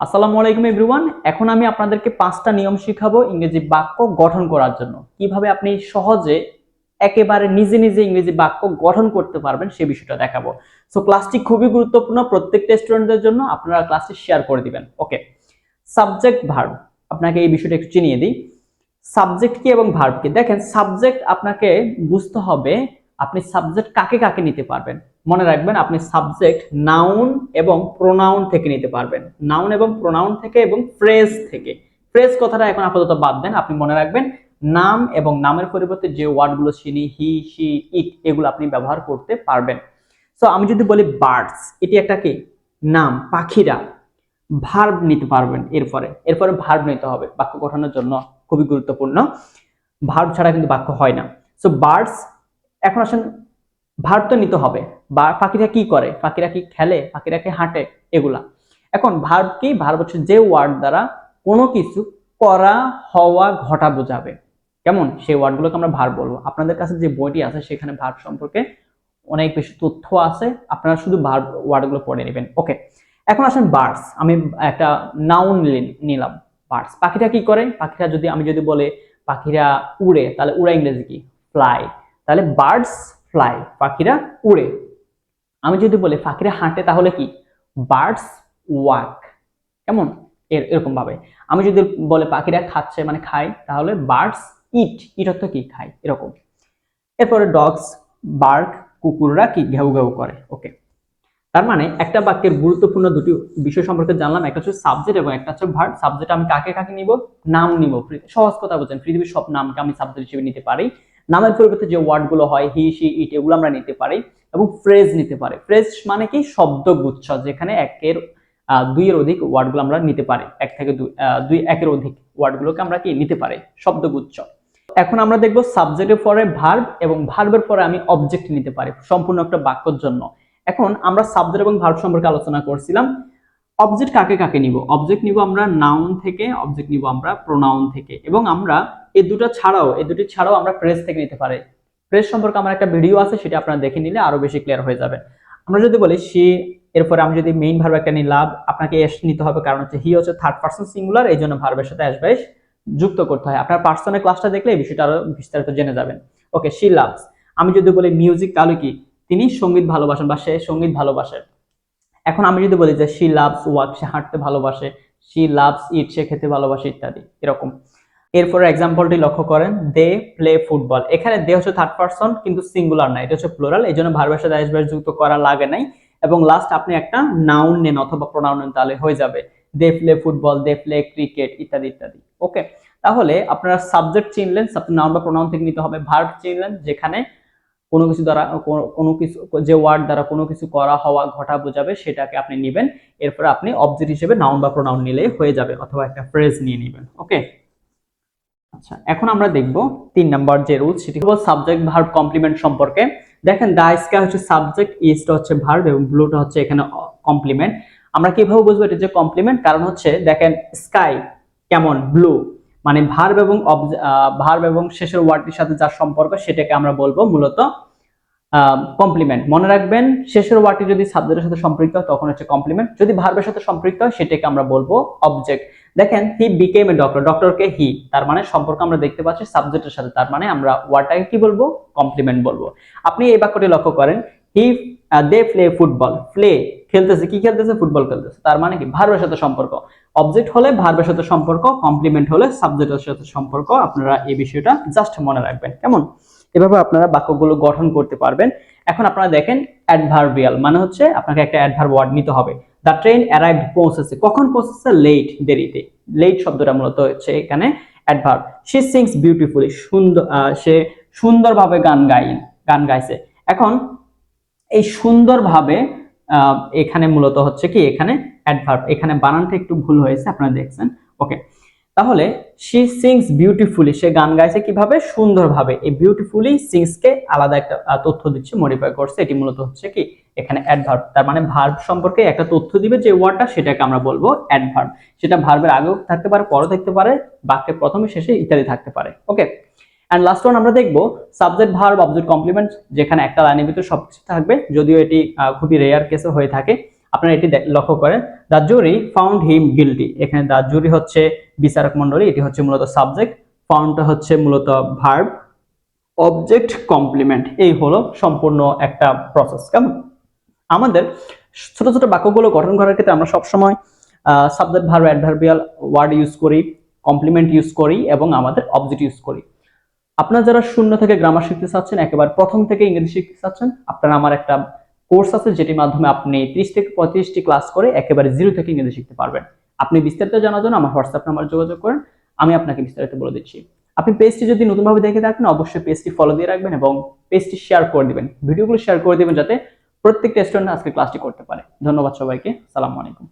আসসালামু আলাইকুম এভরিওয়ান। এখন আমি আপনাদেরকে পাঁচটা নিয়ম শিখাবো ইংরেজি বাক্য গঠন করার জন্য। কীভাবে আপনি সহজে একেবারে নিজে নিজে ইংরেজি বাক্য গঠন করতে পারবেন সে বিষয়টা দেখাবো। সো ক্লাসটি খুবই গুরুত্বপূর্ণ প্রত্যেকটা স্টুডেন্টদের জন্য। আপনারা ক্লাসটি শেয়ার করে দিবেন। ওকে সাবজেক্ট ভার্ব আপনাকে এই বিষয়টা একটু চিনিয়ে দিই। সাবজেক্ট কি এবং ভার্ব কি? দেখেন সাবজেক্ট আপনাকে বুঝতে হবে আপনি সাবজেক্ট কাকে কাকে নিতে পারবেন। মনে রাখবেন আপনি সাবজেক্ট নাউন এবং প্রোনাউন থেকে নিতে পারবেন। নাউন এবং প্রোনাউন থেকে এবং ফ্রেজ থেকে। ফ্রেজ কথাটা এখন আপাতত বাদ দেন। আপনি মনে রাখবেন নাম এবং নামের পরিবর্তে যে ওয়ার্ডগুলো চিনি হি সি ইট এগুলো আপনি ব্যবহার করতে পারবেন। সো আমি যদি বলি বার্ডস এটি একটা কি? নাম, পাখিরা ভার্ব নিতে পারবেন এরপরে। এরপরে ভার্ব নিতে হবে। বাক্য গঠনের জন্য খুবই গুরুত্বপূর্ণ। ভার্ব ছাড়া কিন্তু বাক্য হয় না। সো বার্ডস এখন আসেন ভার্ব তো নিতে হবে বা পাখিরা কি করে? পাখিরা কি খেলে? পাখিরা কি হাঁটে? এগুলা। এখন ভার্ব কি? ভার্ব হচ্ছে যে ওয়ার্ড দ্বারা কোনো কিছু করা, হওয়া, ঘটা বোঝাবে। কেমন? সেই ওয়ার্ডগুলোকে আমরা ভার্ব বলব। আপনাদের কাছে যে বইটি আছে, সেখানে ভার্ব সম্পর্কে অনেক বেশি তথ্য আছে। আপনারা শুধু ভার্ব ওয়ার্ডগুলো পড়ে নেবেন। ওকে এখন আসেন বার্ডস আমি একটা নাউন নিলাম। বার্ডস পাখিরা কি করে? পাখিরা যদি, আমি যদি বলে পাখিরা উড়ে, তাহলে উড়া ইংরেজি কি? ফ্লাই তাহলে বার্ডস ফ্লাই পাখিরা উড়ে। আমি যদি বলি পাখিরা হাঁটে, তাহলে কি? বার্ডস ওয়াক কেমন? এর, এরকম ভাবে। আমি যদি বলে পাখিরা খাচ্ছে মানে খায়, তাহলে বার্ডস ইট ইট অর্থ কি? খায়। এরকম। এরপরে ডগস বার্ক কুকুররা কি? ঘেউ ঘেউ করে। ওকে তার মানে একটা বাক্যের গুরুত্বপূর্ণ দুটি বিষয় সম্পর্কে জানলাম। একটা হচ্ছে সাবজেক্ট এবং একটা হচ্ছে ভার্ব সাবজেক্ট আমি কাকে কাকে নিব? নাম নিব। সহজ কথা বলছেন। পৃথিবীর সব নামকে আমি সাবজেক্ট হিসেবে নিতে পারি। নামের পরিবর্তে যে ওয়ার্ডগুলো হয় হি সি ইট এগুলো আমরা নিতে পারি এবং ফ্রেজ নিতে পারি। ফ্রেজ মানে কি? শব্দগুচ্ছ, যেখানে একের দুইয়ের অধিক ওয়ার্ডগুলো আমরা নিতে পারি। এক থেকে দুই একের অধিক ওয়ার্ডগুলোকে আমরা কি? নিতে পারি। শব্দগুচ্ছ। এখন আমরা দেখব সাবজেক্টের পরে ভার্ব এবং ভার্বের পরে আমি অবজেক্ট নিতে পারি সম্পূর্ণ একটা বাক্যর জন্য। এখন আমরা সাবজেক্ট এবং ভার্ব সম্পর্কে আলোচনা করছিলাম। অবজেক্ট কাকে কাকে নিব? অবজেক্ট নিব আমরা নাউন থেকে অবজেক্ট নিব আমরা প্রোনাউন থেকে এবং আমরা এই দুটো ছাড়াও, এই দুটি ছাড়াও আমরা ফ্রেজ থেকে নিতে পারি। ফ্রেজ সম্পর্কে আমার একটা ভিডিও আছে, সেটা আপনারা দেখে নিলে আরও বেশি ক্লিয়ার হয়ে যাবে। আমরা যদি বলি সে, এরপরে আমি যদি মেইন ভার্ব একটা নিলাম, আপনাকে এস নিতে হবে কারণ হচ্ছে হি হচ্ছে থার্ড পার্সন সিঙ্গুলার এই জন্য ভার্বের সাথে আসবে যুক্ত করতে হয়। আপনার পার্সনের ক্লাসটা দেখলে এই বিষয়টা আরও বিস্তারিত জেনে যাবেন। ওকে শি লাভস আমি যদি বলি মিউজিক তাহলে কি? তিনি সংগীত ভালোবাসেন বা সে সংগীত ভালোবাসে। এখন আমি যদি বলি যে শি লাভস ওয়াক সে হাঁটতে ভালোবাসে শি লাভস ইট সে খেতে ভালোবাসে ইত্যাদি, এরকম। এরপরে এক্সাম্পলটি লক্ষ্য করেন, দে প্লে ফুটবল। এখানে দে হচ্ছে থার্ড পার্সন কিন্তু সিঙ্গুলার না, এটা হচ্ছে প্লোরাল এই জন্য ভার্বের সাথে আসবে যুক্ত করা লাগে নাই। এবং লাস্ট আপনি একটা নাউন নেন অথবা প্রোনাউন নেন, তাহলে হয়ে যাবে। They play football, they play cricket, ইত্যাদি ইত্যাদি। ওকে? তাহলে আপনারা সাবজেক্ট চিনলেন সাবজেক্ট নাউন বা প্রোনাউন থেকে নিতে হবে ভার্ব চিনলেন, যেখানে কোনো কিছু দ্বারা, কোনো কিছু, যে ওয়ার্ড দ্বারা কোনো কিছু করা, হওয়া, ঘটা, বোঝাবে, সেটাকে আপনি নেবেন। এরপর আপনি অবজেক্ট হিসেবে নাউন বা প্রোনাউন নিলে হয়ে যাবে, অথবা একটা ফ্রেজ নিয়ে নেবেন। ওকে? আচ্ছা এখন আমরা দেখব তিন নাম্বার যে রুল সেটি হলো সাবজেক্ট ভার্ব কমপ্লিমেন্ট সম্পর্কে। দেখেন হচ্ছে সাবজেক্ট ইস্টটা হচ্ছে ভার্ব এবং ব্লুটা হচ্ছে এখানে কমপ্লিমেন্ট আমরা কীভাবে বুঝব এটা যে কমপ্লিমেন্ট কারণ হচ্ছে, দেখেন স্কাই কেমন? ব্লু মানে ভার্ব এবং ভার্ব এবং শেষের ওয়ার্ডটির সাথে যার সম্পর্ক, সেটাকে আমরা বলব মূলত কমপ্লিমেন্ট মনে রাখবেন, শেষের ওয়ার্ডটি যদি সাবজেক্টের সাথে সম্পৃক্ত হয়, তখন হচ্ছে কমপ্লিমেন্ট যদি ভার্বের সাথে সম্পৃক্ত হয়, সেটাকে আমরা বলব অবজেক্ট দেখেন হি বিকেম এ ডক্টর ডক্টরকে হি তার মানে সম্পর্ক আমরা দেখতে পাচ্ছি সাবজেক্টের সাথে। তার মানে আমরা ওয়ার্ডটাকে কি বলব? কমপ্লিমেন্ট বলব। আপনি এই বাক্যটি লক্ষ্য করেন। He they play football play খেলতেছে। কি খেলতেছে? ফুটবল খেলতেছে। তার মানে কি? ভার্বের সাথে সম্পর্ক। অবজেক্ট হলে ভার্বের সাথে সম্পর্ক কমপ্লিমেন্ট হলে সাবজেক্টের সাথে সম্পর্ক। আপনারা এই বিষয়টা জাস্ট মনে রাখবেন। কেমন? এভাবে আপনারা বাক্যগুলো গঠন করতে পারবেন। এখন আপনারা দেখেন অ্যাডভার্বিয়াল মানে হচ্ছে আপনাকে একটা অ্যাডভার্ব ওয়ার্ড নিতে হবে। দ্য ট্রেন অ্যারাইভ পৌঁছেছে কখন পৌঁছেছে লেট দেরিতে। লেট শব্দটা মূলত হচ্ছে এখানে অ্যাডভার্ব সে সিংস বিউটিফুলি সুন্দর সে সুন্দরভাবে গান গাই গান গাইছে। এখন এই সুন্দরভাবে এখানে মূলত হচ্ছে কি? এখানে অ্যাডভার্ব এখানে বানানটা একটু ভুল হয়েছে, আপনারা দেখছেন। ওকে তাহলে শি সিংস বিউটিফুলি সে গান গাইছে কীভাবে? সুন্দরভাবে। এই বিউটিফুলি সিংসকে আলাদা একটা তথ্য দিচ্ছে মডিফাই করছে। এটি মূলত হচ্ছে কি? এখানে অ্যাডভার্ব তার মানে ভার্ব সম্পর্কে একটা তথ্য দিবে যে ওয়ার্ডটা সেটাকে আমরা বলব অ্যাডভার্ব সেটা ভার্বের আগেও থাকতে পারে পরে থাকতে পারে বাক্যের প্রথমে, শেষে ইত্যাদি থাকতে পারে। ওকে অ্যান্ড লাস্ট ওয়ান আমরা দেখব সাবজেক্ট ভার্ব অবজেক্ট কমপ্লিমেন্ট যেখানে একটা লাইনের ভিতরে সবকিছু থাকবে। যদিও এটি খুবই রেয়ার কেসে হয়ে থাকে। আপনারা এটি লক্ষ্য করেন। The jury found him guilty. এখানে দ্য জুরি হচ্ছে বিচারক মন্ডলী এটি হচ্ছে মূলত সাবজেক্ট। ফাউন্ডটা হচ্ছে মূলত ভার্ব। অবজেক্ট কমপ্লিমেন্ট, এই হলো সম্পূর্ণ একটা প্রসেস। কেমন? আমাদের ছোট ছোট বাক্যগুলো গঠন করার ক্ষেত্রে আমরা সবসময় subject verb adverbial word use করি কমপ্লিমেন্ট ইউজ করি এবং আমাদের অবজেক্ট ইউজ করি। আপনারা যারা শূন্য থেকে গ্রামার শিখতে চাচ্ছেন, একেবারে প্রথম থেকে ইংরেজি শিখতে চাচ্ছেন, আপনারা আমার একটা কোর্স আছে যেটির মাধ্যমে আপনি ত্রিশ থেকে পঁয়ত্রিশটি ক্লাস করে একেবারে জিরো থেকে ইংরেজি শিখতে পারবেন। আপনি বিস্তারিত জানার জন্য আমার হোয়াটসঅ্যাপ নাম্বার যোগাযোগ করেন। আমি আপনাকে বিস্তারিত বলে দিচ্ছি। আপনি পেজটি যদি নতুনভাবে দেখে থাকেন, অবশ্যই পেজটি ফলো দিয়ে রাখবেন এবং পেজটি শেয়ার করে দিবেন। ভিডিওগুলো শেয়ার করে দিবেন যাতে প্রত্যেকটা স্টুডেন্ট আজকে ক্লাসটি করতে পারে। ধন্যবাদ সবাইকে। সালাম আলাইকুম।